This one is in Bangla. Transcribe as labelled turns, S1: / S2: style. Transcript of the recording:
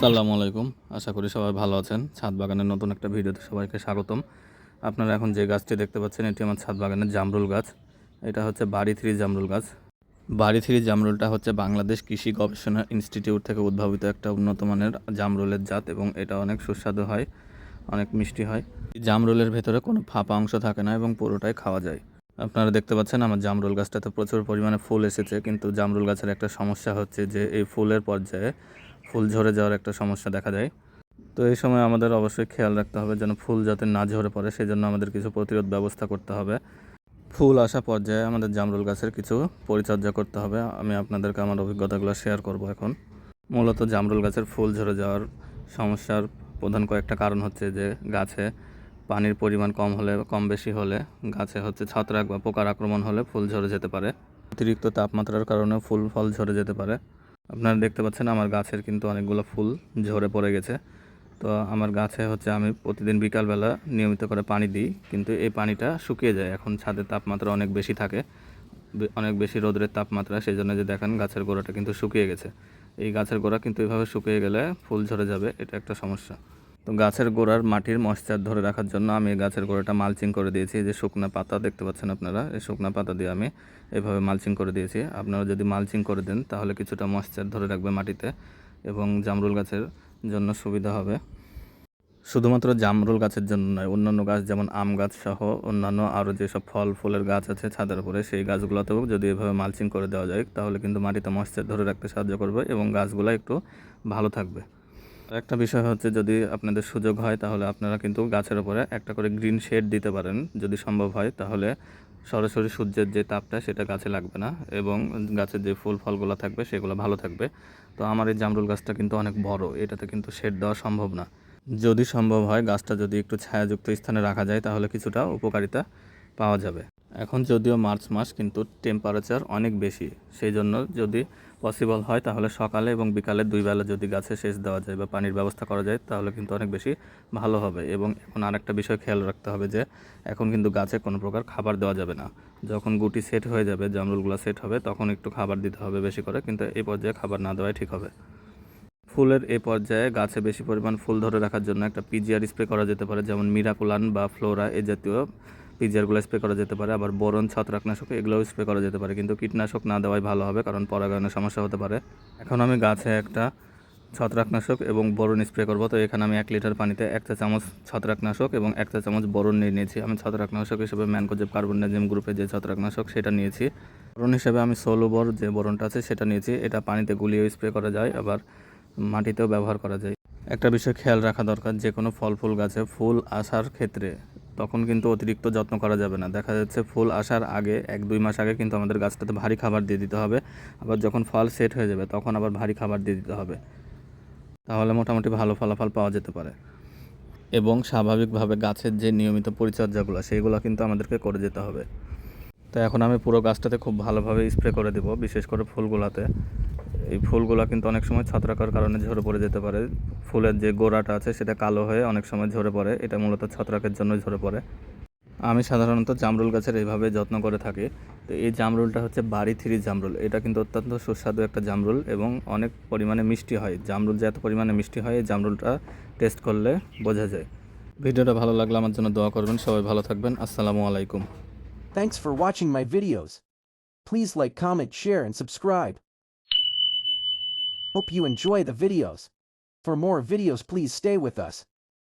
S1: আসসালামু আলাইকুম। আশা করি সবাই ভালো আছেন। ছাদ বাগানের নতুন একটা ভিডিওতে সবাইকে স্বাগতম। আপনারা এখন যে গাছটি দেখতে পাচ্ছেন, এটি আমার ছাদ বাগানের জামরুল গাছ। এটা হচ্ছে বাড়ি থ্রি জামরুল গাছ। বাড়ি থ্রি জামরুলটা হচ্ছে বাংলাদেশ কৃষি গবেষণা ইনস্টিটিউট থেকে উদ্ভাবিত একটা উন্নত মানের জামরুলের জাত এবং এটা অনেক সুস্বাদু হয়, অনেক মিষ্টি হয়। জামরুলের ভেতরে কোনো ফাঁপা অংশ থাকে না এবং পুরোটাই খাওয়া যায়। আপনারা দেখতে পাচ্ছেন, আমার জামরুল গাছটাতে প্রচুর পরিমাণে ফুল এসেছে, কিন্তু জামরুল গাছের একটা সমস্যা হচ্ছে যে এই ফুলের পর্যায়ে ফুল ঝরে যাওয়ার একটা সমস্যা দেখা দেয়। তো এই সময় আমাদের অবশ্যই খেয়াল রাখতে হবে যেন ফুল যাতে না ঝরে পড়ে সেই জন্য আমাদের কিছু প্রতিরোধ ব্যবস্থা করতে হবে। ফুল আসা পর্যায়ে আমাদের জামরুল গাছের কিছু পরিচর্যা করতে হবে। আমি আপনাদেরকে আমার অভিজ্ঞতাগুলো শেয়ার করব এখন। মূলত জামরুল গাছের ফুল ঝরে যাওয়ার সমস্যার প্রধান কয়েকটা কারণ হচ্ছে যে, গাছে পানির পরিমাণ কম হলে, কম বেশি হলে, গাছে হচ্ছে ছত্রাক বা পোকার আক্রমণ হলে ফুল ঝরে যেতে পারে। অতিরিক্ত তাপমাত্রার কারণে ফুল ফল ঝরে যেতে পারে। আপনারা দেখতে পাচ্ছেন আমার গাছের কিন্তু অনেকগুলো ফুল ঝরে পড়ে গেছে। তো আমার গাছে হচ্ছে আমি প্রতিদিন বিকালবেলা নিয়মিত করে পানি দিই, কিন্তু এই পানিটা শুকিয়ে যায়। এখন ছাদের তাপমাত্রা অনেক বেশি থাকে অনেক বেশি রোদের তাপমাত্রা সেই জন্য যে দেখেন গাছের গোড়াটা কিন্তু শুকিয়ে গেছে। এই গাছের গোড়া কিন্তু এভাবে শুকিয়ে গেলে ফুল ঝরে যাবে, এটা একটা সমস্যা। তো গাছের গোড়ার মাটির ময়শ্চার ধরে রাখার জন্য আমি গাছের গোড়াটা মালচিং করে দিয়েছি। যে শুকনো পাতা দেখতে পাচ্ছেন আপনারা, এই শুকনো পাতা দিয়ে আমি এভাবে মালচিং করে দিয়েছি। আপনারা যদি মালচিং করে দেন, তাহলে কিছুটা ময়শ্চার ধরে রাখবে মাটিতে এবং জামরুল গাছের জন্য সুবিধা হবে। শুধুমাত্র জামরুল গাছের জন্য নয়, অন্যান্য গাছ যেমন আম গাছ সহ অন্যান্য আরও যেসব ফল, ফুলের গাছ আছে ছাদের উপরে, সেই গাছগুলোতেও যদি এভাবে মালচিং করে দেওয়া যায়, তাহলে কিন্তু মাটিতে ময়শ্চার ধরে রাখতে সাহায্য করবে এবং গাছগুলো একটু ভালো থাকবে। একটা বিষয় হচ্ছে যদি আপনাদের সুযোগ হয়, তাহলে আপনারা কিন্তু গাছের উপরে একটা করে গ্রিন শেড দিতে পারেন। যদি সম্ভব হয়, তাহলে সরাসরি সূর্যের যে তাপটা, সেটা গাছে লাগবে না এবং গাছের যে ফুল ফলগুলো থাকবে, সেগুলো ভালো থাকবে। তো আমার এই জামরুল গাছটা কিন্তু অনেক বড়, এটাতে কিন্তু শেড দেওয়া সম্ভব না। যদি সম্ভব হয়, গাছটা যদি একটু ছায়াযুক্ত স্থানে রাখা যায়, তাহলে কিছুটা উপকারিতা পাওয়া যাবে। এখন যদিও মার্চ মাস, কিন্তু টেম্পারেচার অনেক বেশি। সেই জন্য যদি পসিবল হয়, তাহলে সকালে এবং বিকালে দুই বেলা যদি গাছে সেচ দেওয়া যায় বা পানির ব্যবস্থা করা যায়, তাহলে কিন্তু অনেক বেশি ভালো হবে। এবং এখন আরেকটা বিষয় খেয়াল রাখতে হবে যে, এখন কিন্তু গাছে কোনো প্রকার খাবার দেওয়া যাবে না। যখন গুটি সেট হয়ে যাবে, জামরুলগুলো সেট হবে, তখন একটু খাবার দিতে হবে বেশি করে, কিন্তু এই পর্যায়ে খাবার না দেওয়াই ঠিক হবে। ফুলের এ পর্যায়ে গাছে বেশি পরিমাণ ফুল ধরে রাখার জন্য একটা পিজিআর স্প্রে করা যেতে পারে, যেমন মিরাকুলান বা ফ্লোরা এ জাতীয় পিজিআরগুলো স্প্রে করা যেতে পারে, আবার বোরন, ছত্রাকনাশক এগুলোও স্প্রে করা যেতে পারে, কিন্তু কীটনাশক না দেওয়াই ভালো হবে, কারণ পরাগায়নের সমস্যা হতে পারে। এখন আমি গাছে একটা ছত্রাকনাশক এবং বোরন স্প্রে করব, তো এখানে আমি এক লিটার পানিতে এক চা চামচ ছত্রাকনাশক এবং এক চা চামচ বোরন নিয়ে নিয়েছি। আমি ছত্রাকনাশক হিসেবে ম্যানকোজেব কার্বনাজিম গ্রুপে যে ছত্রাকনাশক সেটা নিয়েছি। বোরন হিসেবে আমি সোলোবর যে বরণটা আছে সেটা নিয়েছি, এটা পানিতে গুলিয়ে স্প্রে করা যায়, আবার মাটিতেও ব্যবহার করা যায়। একটা বিষয় খেয়াল রাখা দরকার যে কোনো ফল ফুল গাছে ফুল আসার ক্ষেত্রে তখন কিন্তু অতিরিক্ত যত্ন করা যাবে না। দেখা যাচ্ছে ফুল আসার আগে এক দুই মাস আগে কিন্তু আমাদের গাছটাতে ভারী খাবার দিয়ে দিতে হবে। আবার যখন ফল সেট হয়ে যাবে তখন আবার ভারী খাবার দিয়ে দিতে হবে। তাহলে মোটামুটি ভালো ফলাফল পাওয়া যেতে পারে। এবং স্বাভাবিকভাবে গাছের যে নিয়মিত পরিচর্যাগুলো সেইগুলো কিন্তু আমাদেরকে করে যেতে হবে। তো এখন আমি পুরো গাছটাতে খুব ভালোভাবে স্প্রে করে দেবো, বিশেষ করে ফুলগুলাতে। এই ফুলগুলো কিন্তু অনেক সময় ছত্রাকার কারণে ঝরে পড়ে যেতে পারে। ফুলের যে গোড়াটা আছে সেটা কালো হয়ে অনেক সময় ঝরে পড়ে। এটা মূলত ছত্রাকের জন্য ঝরে পড়ে। আমি সাধারণত জামরুল গাছের এইভাবে যত্ন করে থাকি। তো এই জামরুলটা হচ্ছে বাড়ি থ্রি জামরুল। এটা কিন্তু অত্যন্ত সুস্বাদু একটা জামরুল এবং অনেক পরিমাণে মিষ্টি হয়। জামরুল যে এত পরিমাণে মিষ্টি হয় এই জামরুলটা টেস্ট করলে বোঝা যায়। ভিডিওটা ভালো লাগলে আমার জন্য দোয়া করবেন। সবাই ভালো থাকবেন। আসসালামু আলাইকুম।
S2: Thanks for watching my videos. Please comment, share, and subscribe. Hope you enjoy the videos. For more videos, please stay with us.